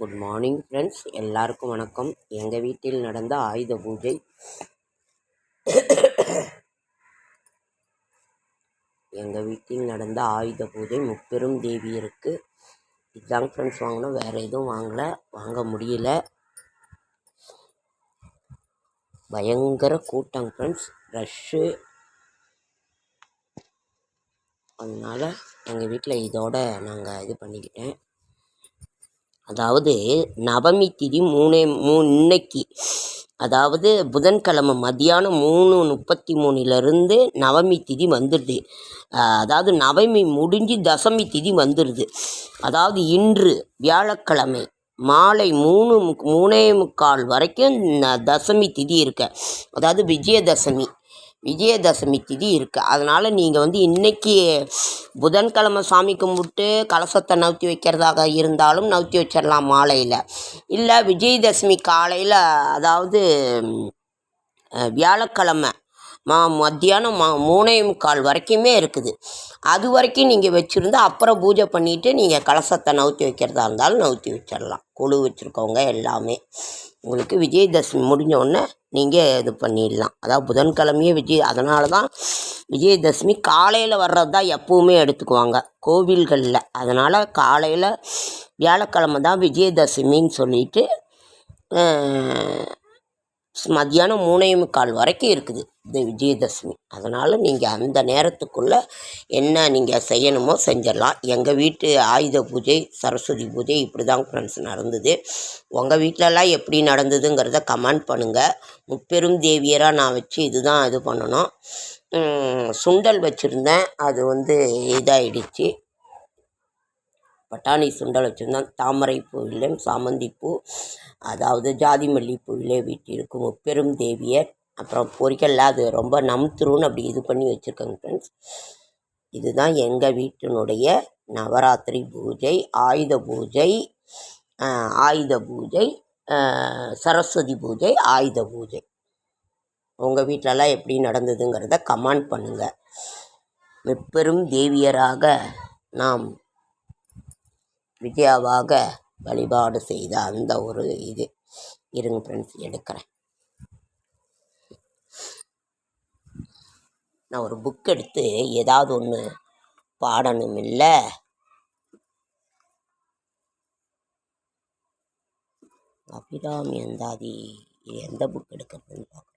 Good morning friends எல்லாருக்கும் வணக்கம். எங்கள் வீட்டில் நடந்த ஆயுத பூஜை. எங்கள் வீட்டில் நடந்த ஆயுத பூஜை முப்பெரும் தேவியருக்கு. இதுதாங்க ஃப்ரெண்ட்ஸ் வாங்கினோம் வேறு எதுவும் வாங்கலை. வாங்க முடியல. பயங்கர கூட்டம் ஃப்ரெண்ட்ஸ் ரஷ்ஷு அதனால் எங்கள் வீட்டில் இதோட நாங்கள் இது பண்ணிக்கிட்டேன். அதாவது நவமி திதி மூணே மூ இன்னைக்கு. அதாவது புதன்கிழமை மதியானம் மூணு முப்பத்தி மூணுலேருந்து நவமி திதி வந்துடுது அதாவது நவமி முடிஞ்சு தசமி திதி வந்துடுது அதாவது இன்று வியாழக்கிழமை மாலை மூணு முக் மூணே முக்கால் வரைக்கும் தசமி திதி இருக்க. அதாவது விஜயதசமி. விஜயதசமி திதி இருக்குது அதனால் நீங்கள் வந்து இன்னைக்கு புதன்கிழமை சாமி கும்பிட்டு கலசத்தை நவுத்தி வைக்கிறதாக இருந்தாலும் நவுத்தி வச்சிடலாம் மாலையில். இல்லை விஜயதசமி காலையில் அதாவது வியாழக்கிழமை மா மத்தியானம் மா மூணே முக்கால் வரைக்குமே இருக்குது. அது வரைக்கும் நீங்கள் வச்சுருந்து அப்புறம் பூஜை பண்ணிவிட்டு நீங்கள் கலசத்தை நவுத்தி வைக்கிறதா இருந்தாலும் நவுத்தி வச்சிடலாம். குழு வச்சுருக்கவங்க எல்லாமே. உங்களுக்கு விஜயதசமி முடிஞ்சோடனே நீங்கள் இது பண்ணிடலாம். அதாவது புதன்கிழமையே விஜய் அதனால தான் விஜயதசமி காலையில் வர்றது தான் எப்போவுமே எடுத்துக்குவாங்க. கோவில்களில். அதனால் காலையில் வியாழக்கிழமை தான் விஜயதசமின்னு சொல்லிட்டு மத்தியானம் மூணே முக்கால் வரைக்கும் இருக்குது இந்த விஜயதசமி. அதனால் நீங்கள் அந்த நேரத்துக்குள்ளே என்ன நீங்கள் செய்யணுமோ செஞ்சிடலாம். எங்கள் வீட்டு ஆயுத பூஜை சரஸ்வதி பூஜை இப்படி தான் ஃப்ரெண்ட்ஸ் நடந்தது. உங்கள் வீட்டிலலாம் எப்படி நடந்ததுங்கிறத கமெண்ட் பண்ணுங்கள் முப்பெரும் தேவியராக நான் வச்சு இதுதான் இது பண்ணணும். சுண்டல் வச்சுருந்தேன். அது வந்து இதாகிடுச்சு பட்டாணி சுண்டல் வச்சுருந்தான் தாமரை பூவிலும் சாமந்தி பூ அதாவது ஜாதி மல்லிப்பூவிலே வீட்டிற்கு முப்பெரும் தேவியர் அப்புறம் பொரிக்கல்ல அது ரொம்ப நம்துருன்னு அப்படி இது பண்ணி வச்சுருக்கேங்க ஃப்ரெண்ட்ஸ் இதுதான் எங்கள் வீட்டினுடைய நவராத்திரி பூஜை ஆயுத பூஜை ஆயுத பூஜை சரஸ்வதி பூஜை ஆயுத பூஜை. உங்கள் வீட்டிலலாம் எப்படி நடந்ததுங்கிறத கமெண்ட் பண்ணுங்கள் மெப்பெரும் தேவியராக நாம் விஜயாவாக வழிபாடு செய்த அந்த ஒரு இது. இருங்க ஃப்ரெண்ட்ஸ் எடுக்கிறேன். நான் ஒரு புக் எடுத்து ஏதாவது ஒன்று பாடணும் இல்லை? அபிராமி அந்தாதி எந்த புக் எடுக்கிறதுன்னு பார்க்குறேன்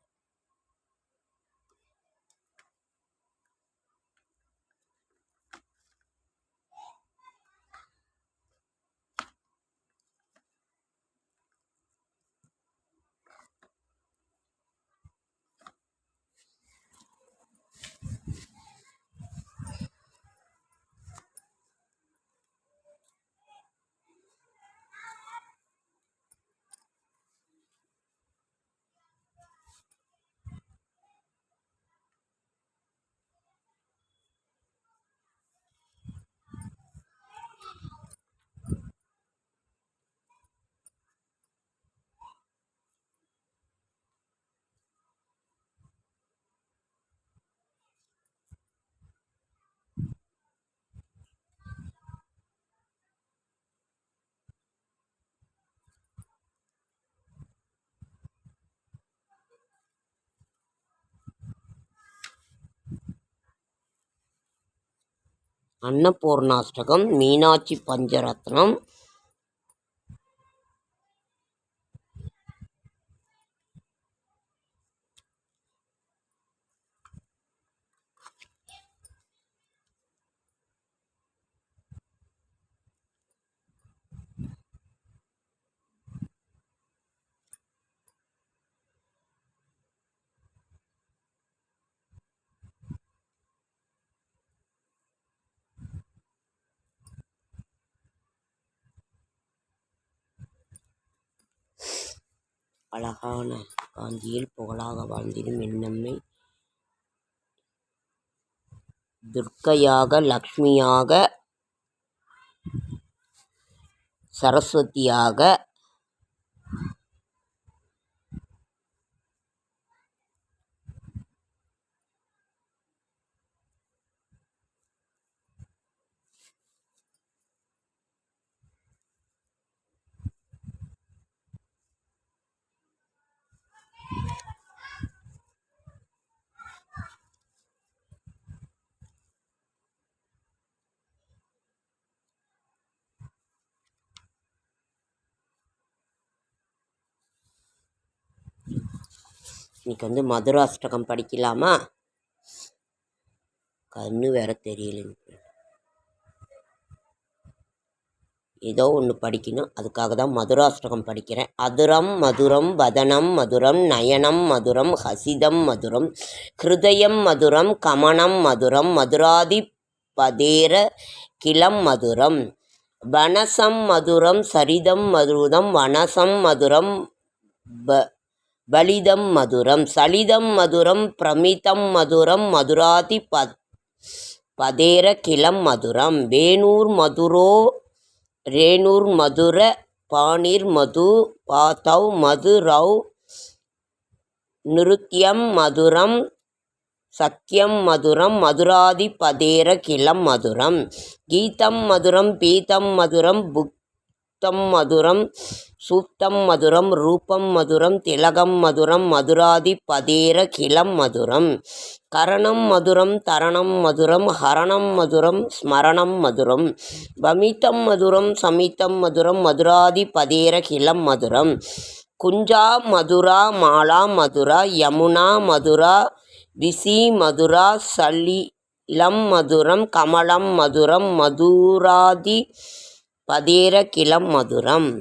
அன்னபூர்ணாஷ்டகம் மீனாட்சி பஞ்சரத்னம் அழகான காஞ்சியில் புகழாக வாழ்ந்திடும் என்னம்மை. துர்க்கையாக லக்ஷ்மியாக சரஸ்வதியாக இன்னைக்கு வந்து மதுராஷ்டகம் படிக்கலாமா? கண்ணு வேற தெரியல ஏதோ ஒன்று படிக்கணும். அதுக்காக தான் மதுராஷ்டகம் படிக்கிறேன். அதுரம் மதுரம் வதனம் மதுரம் நயனம் மதுரம் ஹசிதம் மதுரம் ஹிருதயம் மதுரம் கமனம் மதுரம் மதுராதி பதேர கிளம் மதுரம் வனசம் மதுரம் சரிதம் மதுரம் வனசம் மதுரம் ப வலிதம் மதுரம் சலிதம் மதுரம் பிரமிதம் மதுரம் மதுராதி ப பதேர கிளம் மதுரம் வேணூர் மதுரோ ரேணூர் மதுர பாணிர் மது பாத்தவ் மது ரவ் நிருத்தியம் மதுரம் சத்தியம் மதுரம் மதுராதி பதேர கிளம் மதுரம் கீதம் மதுரம் பீதம் மதுரம் புக் புக்தம் மதுரம் சூக்தம் மதுரம் ரூபம் மதுரம் திலகம் மதுரம் மதுராதி பதேர கிளம் மதுரம். கரணம் மதுரம் தரணம் மதுரம் ஹரணம் மதுரம் ஸ்மரணம் மதுரம். வமிதம் மதுரம் சமித்தம் மதுரம் மதுராதி பதேர கிளம் மதுரம். குஞ்சா மதுரா மாலா மதுரா யமுனா மதுரா விசி மதுரா சலிலம் மதுரம் கமலம் மதுரம் மதுராதி பதேர கிளம் மதுரம்.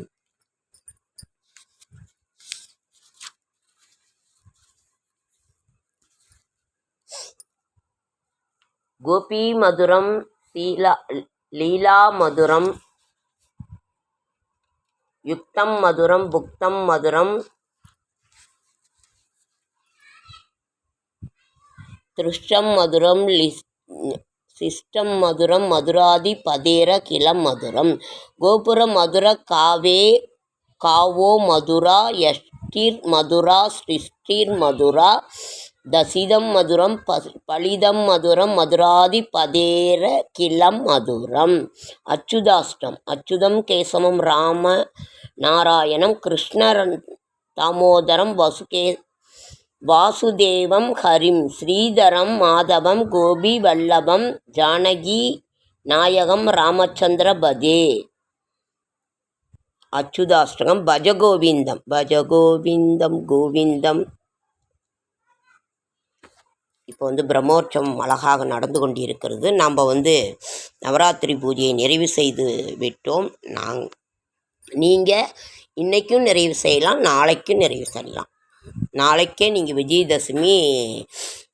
கோபி மதுரம் சீலா லீலா மதுரம் யுக்தம் மதுரம் புக்தம் மதுரம் திருஷ்டம் மதுரம் லிஸ் சிஷ்டம் மதுரம் மதுராதி பதேர கிளம் மதுரம். கோபுர மதுர காவே காவோ மதுரா யஷ்டிர் மதுரா சிருஷ்டிர் மதுரா. தசிதம் மதுரம் ப பலிதம் மதுரம் மதுராதி பதேர கிளம் மதுரம். அச்சுதாஷ்டம் அச்சுதம் கேசவம் ராம நாராயணம் கிருஷ்ணரன் தாமோதரம் வசுகே வாசுதேவம் ஹரிம் ஸ்ரீதரம் மாதவம் கோபி வல்லபம் ஜானகி நாயகம் ராமச்சந்திர பதே. அச்சுதாஷ்டகம் பஜகோவிந்தம் பஜகோவிந்தம் கோவிந்தம். இப்போ வந்து பிரம்மோற்சவம் அழகாக நடந்து கொண்டிருக்கிறது. நாம் வந்து நவராத்திரி பூஜையை நிறைவு செய்து விட்டோம். நாங் நீங்கள் இன்றைக்கும் நிறைவு செய்யலாம் நாளைக்கும் நிறைவு செய்யலாம். நாளைக்கே நீங்கள் விஜயதசமி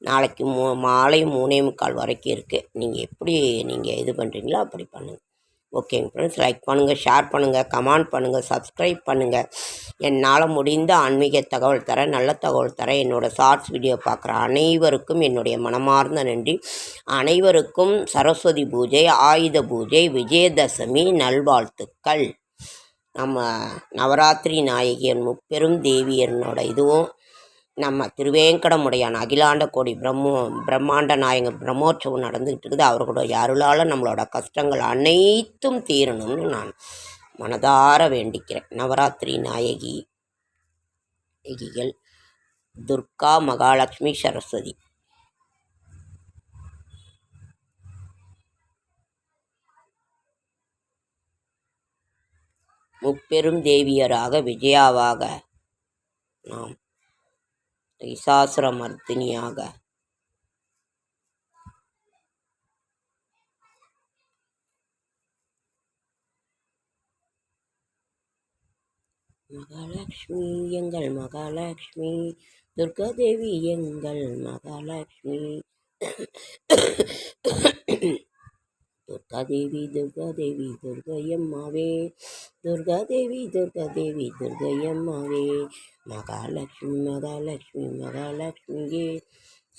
நாளைக்கு மூ மாலை மூணே முக்கால் வரைக்கும் இருக்குது நீங்கள் எப்படி நீங்கள் இது பண்ணுறீங்களோ அப்படி பண்ணுங்கள் ஓகேங்க ஃப்ரெண்ட்ஸ் லைக் பண்ணுங்கள் ஷேர் பண்ணுங்கள் கமெண்ட் பண்ணுங்கள் சப்ஸ்கிரைப் பண்ணுங்கள் என்னால் முடிந்த ஆன்மீக தகவல் தர நல்ல தகவல் தர என்னோடய ஷார்ட்ஸ் வீடியோ பார்க்குற அனைவருக்கும் என்னுடைய மனமார்ந்த நன்றி. அனைவருக்கும் சரஸ்வதி பூஜை ஆயுத பூஜை விஜயதசமி நல்வாழ்த்துக்கள். நம்ம நவராத்திரி நாயகியன் முப்பெரும் தேவியனோட இதுவும் நம்ம திருவேங்கடமுடையான் அகிலாண்ட கோடி பிரம்மோ பிரம்மாண்ட நாயகன் பிரம்மோற்சவம் நடந்துக்கிட்டு இருக்குது அவர்களுடைய அருளால் நம்மளோட கஷ்டங்கள் அனைத்தும் தீரணும்னு நான் மனதார வேண்டிக்கிறேன். நவராத்திரி நாயகி நாயகிகள் துர்கா மகாலட்சுமி சரஸ்வதி. முப்பெரும் தேவியராக விஜயாவாக நாம் மர்த்தினியாக மகாலட்சுமி எங்கள் மகாலட்சுமி. துர்காதேவி எங்கள் மகாலட்சுமி. துர்காதேவி துர்காதேவி துர்கையம்மாவே. துர்காதேவி துர்காதேவி துர்கையம்மாவே. மகாலட்சுமி மகாலட்சுமி மகாலட்சுமியே.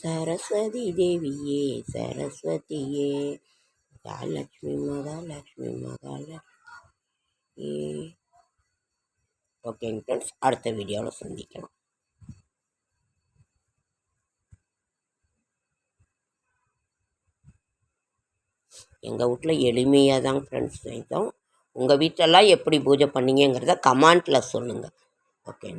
சரஸ்வதி தேவியே சரஸ்வதியே. மகாலட்சுமி மகாலட்சுமி மகாலட்சுமி ஓகேங்க ஃப்ரெண்ட்ஸ் அடுத்த வீடியோவில் சந்திக்கலாம். எங்கள் வீட்டில் எளிமையாக தான் ஃப்ரெண்ட்ஸ் செய்தோம் உங்கள் வீட்டிலலாம் எப்படி பூஜை பண்ணீங்கங்கிறத கமெண்ட்டில் சொல்லுங்கள் ஓகே